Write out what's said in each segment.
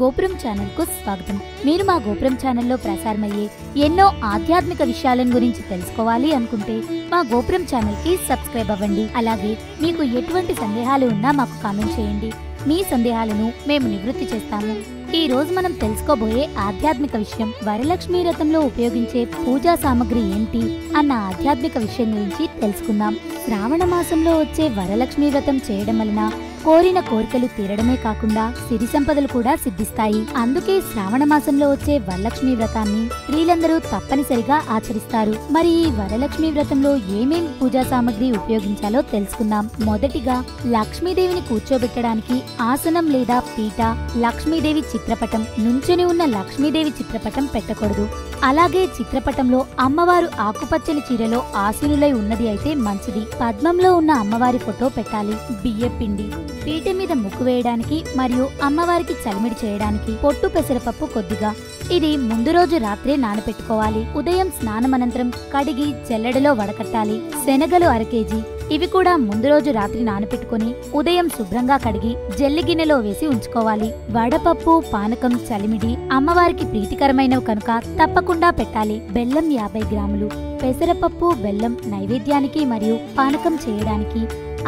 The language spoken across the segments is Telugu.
గోపురం ఛానల్కు స్వాగతం. మీరు మా గోపురం ఛానల్లో ప్రసారమయ్యే ఎన్నో ఆధ్యాత్మిక విషయాలను గురించి తెలుసుకోవాలి అనుకుంటే మా గోపురం ఛానల్కి సబ్స్క్రైబ్ అవ్వండి. అలాగే మీకు ఎటువంటి సందేహాలు ఉన్నా మాకు కామెంట్ చేయండి. మీ సందేహాలను మేము నివృత్తి చేస్తాము. ఈ రోజు మనం తెలుసుకోబోయే ఆధ్యాత్మిక విషయం వరలక్ష్మి రథంలో ఉపయోగించే పూజా సామాగ్రి ఏంటి అన్న ఆధ్యాత్మిక విషయం గురించి తెలుసుకుందాం. శ్రావణ మాసంలో వచ్చే వరలక్ష్మి వ్రతం చేయడం వలన కోరిన కోరికలు తీరడమే కాకుండా సిరి సంపదలు కూడా సిద్ధిస్తాయి. అందుకే శ్రావణ మాసంలో వచ్చే వరలక్ష్మి వ్రతాన్ని స్త్రీలందరూ తప్పనిసరిగా ఆచరిస్తారు. మరి ఈ వరలక్ష్మి వ్రతంలో ఏమేం పూజా సామాగ్రి ఉపయోగించాలో తెలుసుకుందాం. మొదటిగా లక్ష్మీదేవిని కూర్చోబెట్టడానికి ఆసనం లేదా పీట లక్ష్మీదేవి చిత్రపటం నుంచుని ఉన్న లక్ష్మీదేవి చిత్రపటం పెట్టకూడదు. అలాగే చిత్రపటంలో అమ్మవారు ఆకుపచ్చని చీరలో ఆసీనులై ఉన్నది అయితే మంచిది. పద్మంలో ఉన్న అమ్మవారి ఫోటో పెట్టాలి. బియ్య పిండి పీట మీద ముక్కు వేయడానికి మరియు అమ్మవారికి చలిమిడి చేయడానికి పొట్టు పెసరపప్పు కొద్దిగా. ఇది ముందు రోజు రాత్రే నానపెట్టుకోవాలి. ఉదయం స్నానమనంతరం కడిగి జల్లెడలో వడకట్టాలి. శనగలు అర కేజీ ఇవి కూడా ముందు రోజు రాత్రి నానపెట్టుకొని ఉదయం శుభ్రంగా కడిగి జల్లి గిన్నెలో వేసి ఉంచుకోవాలి. వడపప్పు పానకం చలిమిడి అమ్మవారికి ప్రీతికరమైనవి కనుక తప్పకుండా పెట్టాలి. బెల్లం యాభై గ్రాములు పెసరపప్పు బెల్లం నైవేద్యానికి మరియు పానకం చేయడానికి.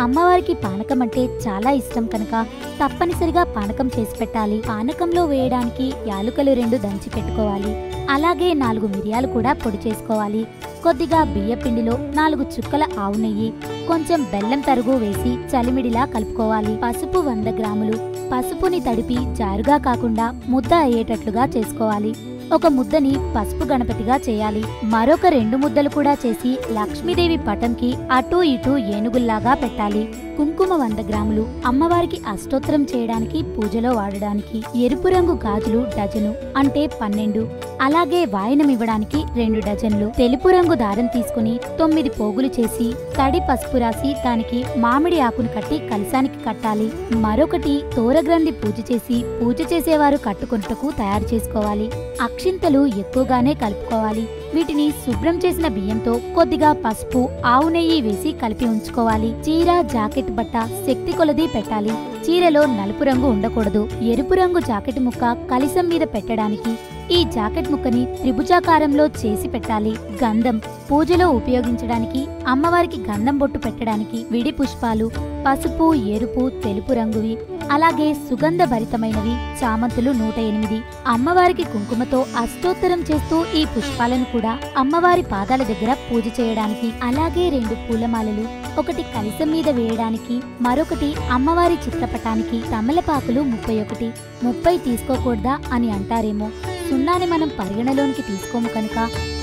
అమ్మవారికి పానకం అంటే చాలా ఇష్టం కనుక తప్పనిసరిగా పానకం చేసి పెట్టాలి. పానకంలో వేయడానికి యాలుకలు రెండు దంచి పెట్టుకోవాలి. అలాగే నాలుగు మిరియాలు కూడా పొడి చేసుకోవాలి. కొద్దిగా బియ్య పిండిలో నాలుగు చుక్కల ఆవు నెయ్యి కొంచెం బెల్లం తరుగు వేసి చలిమిడిలా కలుపుకోవాలి. పసుపు వంద గ్రాములు. పసుపుని తడిపి జారుగా కాకుండా ముద్ద అయ్యేటట్లుగా చేసుకోవాలి. ఒక ముద్దని పసుపు గణపతిగా చేయాలి. మరొక రెండు ముద్దలు కూడా చేసి లక్ష్మీదేవి పటంకి అటూ ఇటూ ఏనుగుల్లాగా పెట్టాలి. కుంకుమ వంద గ్రాములు. అమ్మవారికి అష్టోత్తరం చేయడానికి పూజలో వాడడానికి ఎరుపు రంగు గాజులు డజను అంటే పన్నెండు. అలాగే వాయనమివ్వడానికి రెండు డజన్లు తెలుపు రంగు దారం తీసుకుని తొమ్మిది పోగులు చేసి తడి పసుపు రాసి దానికి మామిడి ఆకును కట్టి కలశానికి కట్టాలి. మరొకటి తోరగ్రంథి పూజ చేసి పూజ చేసేవారు కట్టుకొనుటకు తయారు చేసుకోవాలి. అక్షింతలు ఎక్కువగానే కలుపుకోవాలి. వీటిని శుభ్రం చేసిన బియ్యంతో కొద్దిగా పసుపు ఆవు నెయ్యి వేసి కలిపి ఉంచుకోవాలి. చీర జాకెట్ బట్ట శక్తి కొలది పెట్టాలి. చీరలో నలుపు రంగు ఉండకూడదు. ఎరుపు రంగు జాకెట్ ముక్క కలిసం మీద పెట్టడానికి ఈ జాకెట్ ముక్కని త్రిభుజాకారంలో చేసి పెట్టాలి. గంధం పూజలో ఉపయోగించడానికి అమ్మవారికి గంధం బొట్టు పెట్టడానికి విడి పుష్పాలు పసుపు ఎరుపు తెలుపు రంగువి అలాగే సుగంధ భరితమైనవి చామంతులు నూట ఎనిమిది. అమ్మవారికి కుంకుమతో అష్టోత్తరం చేస్తూ ఈ పుష్పాలను కూడా అమ్మవారి పాదాల దగ్గర పూజ చేయడానికి అలాగే రెండు పూలమాలలు ఒకటి కలిసం మీద వేయడానికి మరొకటి అమ్మవారి చిత్రపటానికి తమలపాకులు ముప్పై ఒకటి ముప్పై తీసుకోకూడదా అని అంటారేమో. సున్నాని మనం పరిగణలోనికి తీసుకోము కనుక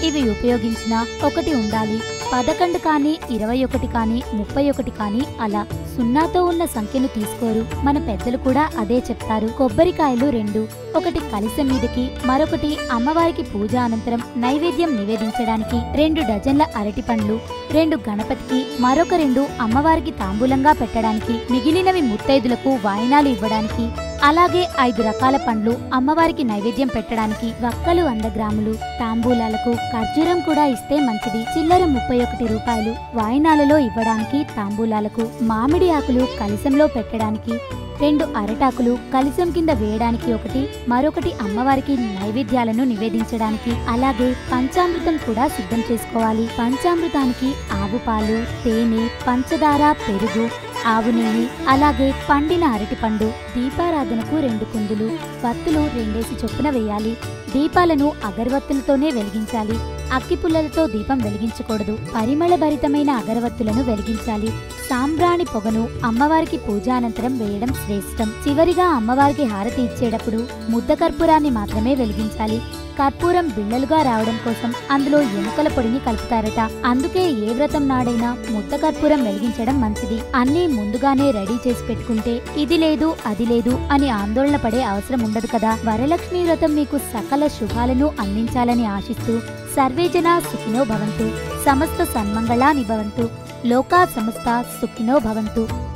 ఇవి ఉపయోగించిన ఒకటి ఉండాలి. పదకొండు కానీ ఇరవై ఒకటి కానీ ముప్పై ఒకటి కానీ అలా సున్నాతో ఉన్న సంఖ్యను తీసుకోరు. మన పెద్దలు కూడా అదే చెప్తారు. కొబ్బరికాయలు రెండు ఒకటి కలిసం మీదకి మరొకటి అమ్మవారికి పూజ అనంతరం నైవేద్యం నివేదించడానికి రెండు డజన్ల అరటి పండ్లు రెండు గణపతికి మరొక రెండు అమ్మవారికి తాంబూలంగా పెట్టడానికి మిగిలినవి ముత్తైదులకు వాయినాలు ఇవ్వడానికి అలాగే ఐదు రకాల పండ్లు అమ్మవారికి నైవేద్యం పెట్టడానికి వక్కలు వంద గ్రాములు తాంబూలాలకు ఖర్జూరం కూడా ఇస్తే మంచిది. చిల్లర ముప్పై ఒకటి రూపాయలు వాయినాలలో ఇవ్వడానికి తాంబూలాలకు మామిడి ఆకులు కలశంలో పెట్టడానికి రెండు అరటాకులు కలశం కింద వేయడానికి ఒకటి మరొకటి అమ్మవారికి నైవేద్యాలను నివేదించడానికి అలాగే పంచామృతం కూడా సిద్ధం చేసుకోవాలి. పంచామృతానికి ఆవు పాలు తేనె పంచదార పెరుగు ఆవు నెయ్యి అలాగే పండిన అరటిపండు దీపారాధనకు రెండు కుందులు వత్తులు రెండేసి చొప్పున వేయాలి. దీపాలను అగరవత్తులతోనే వెలిగించాలి. అక్కిపుల్లలతో దీపం వెలిగించకూడదు. పరిమళభరితమైన అగరవత్తులను వెలిగించాలి. సాంబ్రాణి పొగను అమ్మవారికి పూజ అనంతరం వేయడం శ్రేష్టం. చివరిగా అమ్మవారికి హారతి ఇచ్చేటప్పుడు ముద్ద కర్పూరాన్ని మాత్రమే వెలిగించాలి. కర్పూరం బిళ్ళలుగా రావడం కోసం అందులో ఎముకల పొడిని కలుపుతారట. అందుకే ఏ వ్రతం నాడైనా ముద్ద కర్పూరం వెలిగించడం మంచిది. అన్నీ ముందుగానే రెడీ చేసి పెట్టుకుంటే ఇది లేదు అది లేదు అని ఆందోళన పడే అవసరం ఉండదు కదా. వరలక్ష్మి వ్రతం మీకు సకల శుభాలను అందించాలని ఆశిస్తూ సర్వేజన సుఖినో భవంతు. సమస్త సన్మంగళాని భవంతు లోకా సమస్త సుఖినో భవంతు.